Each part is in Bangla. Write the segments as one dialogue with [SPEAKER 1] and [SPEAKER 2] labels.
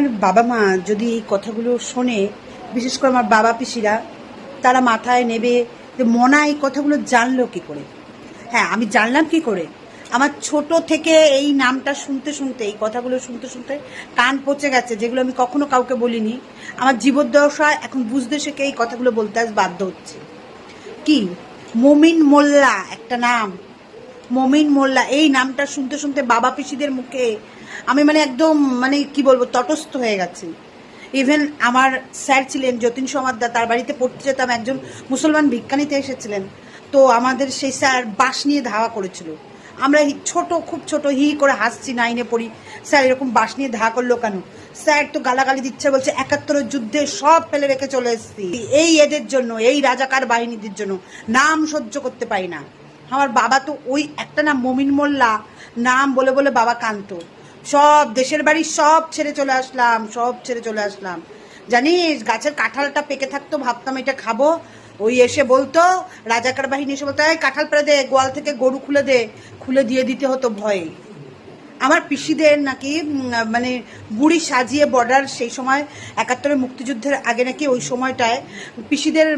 [SPEAKER 1] আমার বাবা মা যদি এই কথাগুলো শোনে, বিশেষ করে আমার বাবা পিসিরা, তারা মাথায় নেবে যে মনা এই কথাগুলো জানলো কি করে। হ্যাঁ আমি জানলাম কি করে? আমার ছোট থেকে এই নামটা শুনতে শুনতে, এই কথাগুলো শুনতে শুনতে কান পচে গেছে, যেগুলো আমি কখনো কাউকে বলিনি। আমার জীবদ্দশা এখন বুঝতে শেখে এই কথাগুলো বলতে আজ বাধ্য হচ্ছে। কি? মমিন মোল্লা একটা নাম। মমিন মোল্লা, এই নামটা শুনতে শুনতে বাবা পিসিদের মুখে আমি মানে একদম মানে কি বলব, তটস্থ হয়ে গেছি। ইভেন আমার স্যার ছিলেন, যতীন সমাদ্দা তার বাড়িতে পড়তে যেতাম, একজন মুসলমান বিজ্ঞানীতে এসেছিলেন। তো আমাদের সেই স্যার বাঁশ নিয়ে ধাওয়া করেছিল। আমরা ছোট, খুব ছোট, হি করে হাসছি, নাইনে পড়ি। স্যার এরকম বাঁশ নিয়ে ধাওয়া করল কেন? স্যার তো গালাগালি দিচ্ছে, বলছে একাত্তরের যুদ্ধে সব ফেলে রেখে চলে এসেছি। এই এদের জন্য, এই রাজাকার বাহিনীদের জন্য নাম সহ্য করতে পারি না। আমার বাবা তো ওই একটা নাম, মমিন মোল্লা, নাম বলে বলে বাবা কান্ত সব দেশের বাড়ি সব ছেড়ে চলে আসলাম, সব ছেড়ে চলে আসলাম। জানিস, গাছের কাঁঠালটা পেকে থাকতো, ভাবতাম এটা খাব। ওই এসে বলতো, রাজাকার বাহিনী এসে বলতো, এই কাঁঠাল পেড়ে দে, গোয়াল থেকে গরু খুলে দে, খুলে দিয়ে দিতে হতো ভয়ে। আমার পিসিদের নাকি মানে বুড়ি সাজিয়ে বর্ডার সেই সময়, একাত্তরের মুক্তিযুদ্ধের আগে নাকি ওই সময়টায় পিসিদের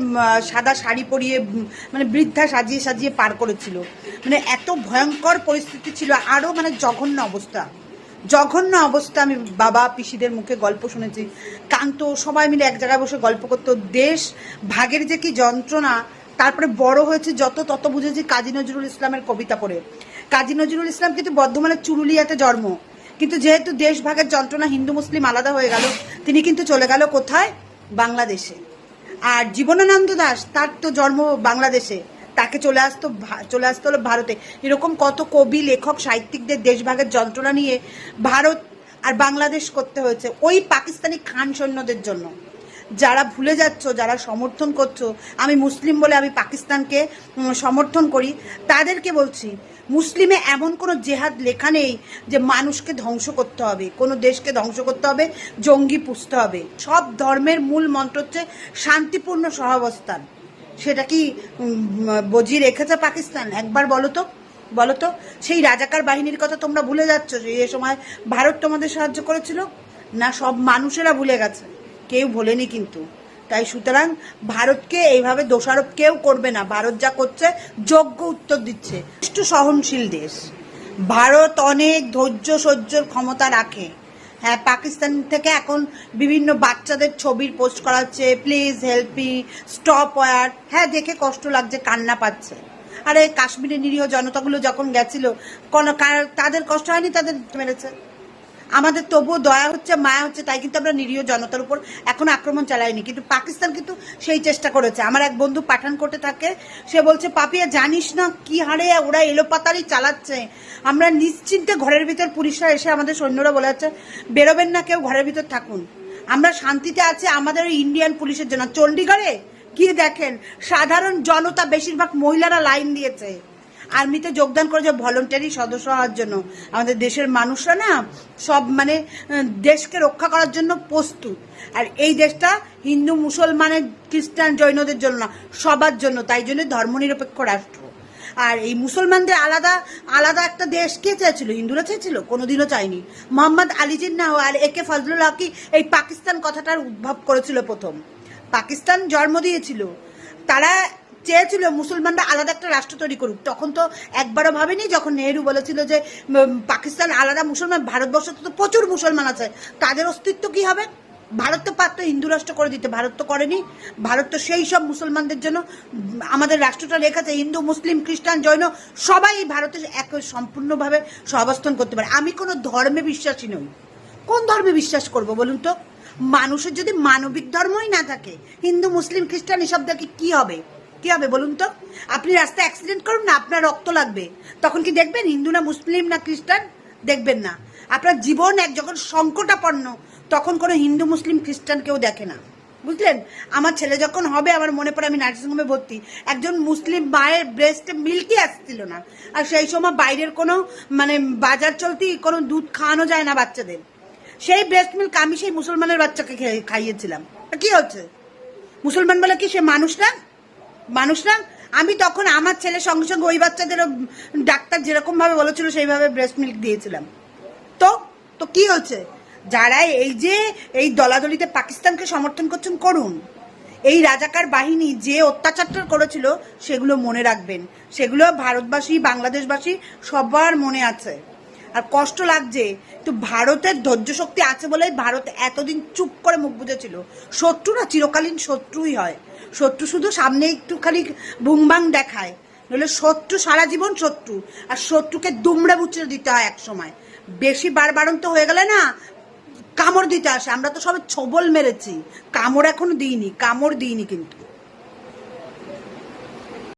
[SPEAKER 1] সাদা শাড়ি পরিয়ে মানে বৃদ্ধা সাজিয়ে সাজিয়ে পার করেছিল। মানে এত ভয়ঙ্কর পরিস্থিতি ছিল আরও মানে জঘন্য অবস্থা। জঘন্য অবস্থা, আমি বাবা, পিসিদের মুখে গল্প শুনেছি। কান্ত সবাই মিলে এক জায়গায় বসে গল্প করতো। দেশ ভাগের যে কি যন্ত্রণা, তারপরে বড় হয়েছে যত তত বুঝেছি কাজী নজরুল ইসলামের কবিতা পড়ে। কাজী নজরুল ইসলাম কিন্তু বর্ধমানের চুরুলিয়াতে জন্ম। কিন্তু যেহেতু দেশ ভাগের যন্ত্রণা হিন্দু, মুসলিম আলাদা হয়ে গেল, তিনি কিন্তু চলে গেল কোথায়? বাংলাদেশে। আর জীবনানন্দ দাস, তার তো জন্ম বাংলাদেশে। তাকে চলে আসতো চলে আসতে হলো ভারতে। এরকম কত কবি, লেখক, সাহিত্যিকদের দেশভাগের যন্ত্রণা নিয়ে ভারত আর বাংলাদেশ করতে হয়েছে ওই পাকিস্তানি খান সৈন্যদের জন্য। যারা ভুলে যাচ্ছ, যারা সমর্থন করছ, আমি মুসলিম বলে আমি পাকিস্তানকে সমর্থন করি, তাদেরকে বলছি, মুসলিমে এমন কোনো জেহাদ লেখা নেই যে মানুষকে ধ্বংস করতে হবে, কোনো দেশকে ধ্বংস করতে হবে, জঙ্গি পুষতে হবে। সব ধর্মের মূল মন্ত্র হচ্ছে শান্তিপূর্ণ সহাবস্থান। সেটা কি বজিয়ে রেখেছে পাকিস্তান? একবার বলো তো বলো তো। সেই রাজাকার বাহিনীর কথা তোমরা ভুলে যাচ্ছ যে এ সময় ভারত তোমাদের সাহায্য করেছিল? না, সব মানুষেরা ভুলে গেছে। কেউ ভোলেনি কিন্তু। তাই সুতরাং ভারতকে এইভাবে দোষারোপ কেউ করবে না। ভারত যা করছে, যোগ্য উত্তর দিচ্ছে। একটু সহনশীল দেশ। ভারত অনেক ধৈর্য, সহ্যর ক্ষমতা রাখে। হ্যাঁ পাকিস্তান থেকে এখন বিভিন্ন বাচ্চাদের ছবির পোস্ট করা হচ্ছে প্লিজ হেল্প স্টপ ওয়ার হ্যাঁ দেখে কষ্ট লাগছে, কান্না পাচ্ছে। আরে, কাশ্মীরের নিরীহ জনতাগুলো যখন গেছিল, কোনো তাদের কষ্ট হয়নি, তাদের মেরেছে? আমাদের তবুও দয়া হচ্ছে, মায়া হচ্ছে, তাই কিন্তু আমরা নিরীহ জনতার উপর এখন আক্রমণ চালাইনি। কিন্তু পাকিস্তান কিন্তু সেই চেষ্টা করেছে। আমার এক বন্ধু পাঠানকোটে থাকে, সে বলছে পাপিয়া জানিস না কি হারে ওরা এলোপাতারি চালাচ্ছে? আমরা নিশ্চিন্তে ঘরের ভিতর পুলিশরা এসে আমাদের সৈন্যরা বলে যাচ্ছে, বেরোবেন না কেউ, ঘরের ভিতর থাকুন। আমরা শান্তিতে আছি, আমাদের ইন্ডিয়ান পুলিশের জন্য। চণ্ডীগড়ে গিয়ে দেখেন? সাধারণ জনতা বেশিরভাগ মহিলারা লাইন দিয়েছে। আর্মিতে যোগদান করেছে ভলেন্টারি সদস্য হওয়ার জন্য। আমাদের দেশের মানুষরা না সব মানে দেশকে রক্ষা করার জন্য প্রস্তুত। আর এই দেশটা হিন্দু, মুসলমানের, খ্রিস্টান, জৈনদের জন্য না, সবার জন্য। তাই জন্য ধর্মনিরপেক্ষ রাষ্ট্র। আর এই মুসলমানদের আলাদা আলাদা একটা দেশ কে চেয়েছিল? হিন্দুরা চেয়েছিল? কোনোদিনও চায়নি। মোহাম্মদ আলী জিন্নাহ আর একে ফজলুল হকি এই পাকিস্তান কথাটার উদ্ভব করেছিল প্রথম। পাকিস্তান জন্ম দিয়েছিল। তারা চেয়েছিল মুসলমানরা আলাদা একটা রাষ্ট্র তৈরি করুক। তখন তো একবারও ভাবেনি, যখন নেহেরু বলেছিল যে পাকিস্তান আলাদা মুসলমান, ভারতবর্ষ তো প্রচুর মুসলমান আছে। তাদের অস্তিত্ব কি হবে? ভারত তো পারত হিন্দু রাষ্ট্র করে দিতে, ভারত তো করেনি। ভারত তো সেই সব মুসলমানদের জন্য, আমাদের রাষ্ট্রটা রেখেছে, হিন্দু, মুসলিম, খ্রিস্টান, জৈন, সবাই ভারতে এক সম্পূর্ণভাবে সহাবস্থান করতে পারে। আমি কোনো ধর্মে বিশ্বাসী নই। কোন ধর্মে বিশ্বাস করব বলুন তো? মানুষের যদি মানবিক ধর্মই না থাকে, হিন্দু, মুসলিম, খ্রিস্টান, এসব দেখে কি হবে? কি হবে বলুন তো? আপনি রাস্তায় অ্যাক্সিডেন্ট করুন না, আপনার রক্ত লাগবে। তখন কি দেখবেন? হিন্দু না মুসলিম না খ্রিস্টান? দেখবেন না। আপনার জীবন এক যখন সংকটাপন্ন, তখন কোনো হিন্দু, মুসলিম, খ্রিস্টান কেউ দেখে না। বুঝলেন? আমার ছেলে যখন হবে, আমার মনে পড়ে আমি নার্সিংহোমে ভর্তি। একজন মুসলিম মায়ের ব্রেস্টে মিল্কই আসছিল না। আর সেই সময় বাইরের কোনো মানে বাজার চলতি কোনো দুধ খাওয়ানো যায় না বাচ্চাদের। সেই ব্রেস্ট মিল্ক আমি সেই মুসলমানের বাচ্চাকে খাইয়েছিলাম। কি হচ্ছে? মুসলমান বলে কি সে মানুষ না? মানুষ না, আমি তখন আমার ছেলের সঙ্গে সঙ্গে ওই বাচ্চাদেরও ডাক্তার যেরকম ভাবে বলেছিল, সেইভাবে ব্রেস্ট মিল্ক দিয়েছিলাম। তো তো কি হচ্ছে যারা এই যে, এই দলাদলিতে পাকিস্তানকে সমর্থন করছেন, করুন। এই রাজাকার বাহিনী যে অত্যাচারটা করেছিল, সেগুলো মনে রাখবেন। সেগুলো ভারতবাসী, বাংলাদেশবাসী সবার মনে আছে। আর কষ্ট লাগছে। তো ভারতের ধৈর্য শক্তি আছে বলে ভারত এতদিন চুপ করে মুখ বুঝেছিল শত্রুরা চিরকালীন শত্রুই হয়। শত্রু শুধু সামনে একটুখানি বুংবাং দেখায়। নইলে শত্রু সারা জীবন শত্রু। আর শত্রুকে দুমড়ে মুচড়ে দিতে হয় এক সময়। বেশি বারবারন্ত হয়ে গেলে না কামড় দিতে আসে। আমরা তো সবে ছবল মেরেছি। কামড় এখনও দিইনি, কামড় দিইনি কিন্তু।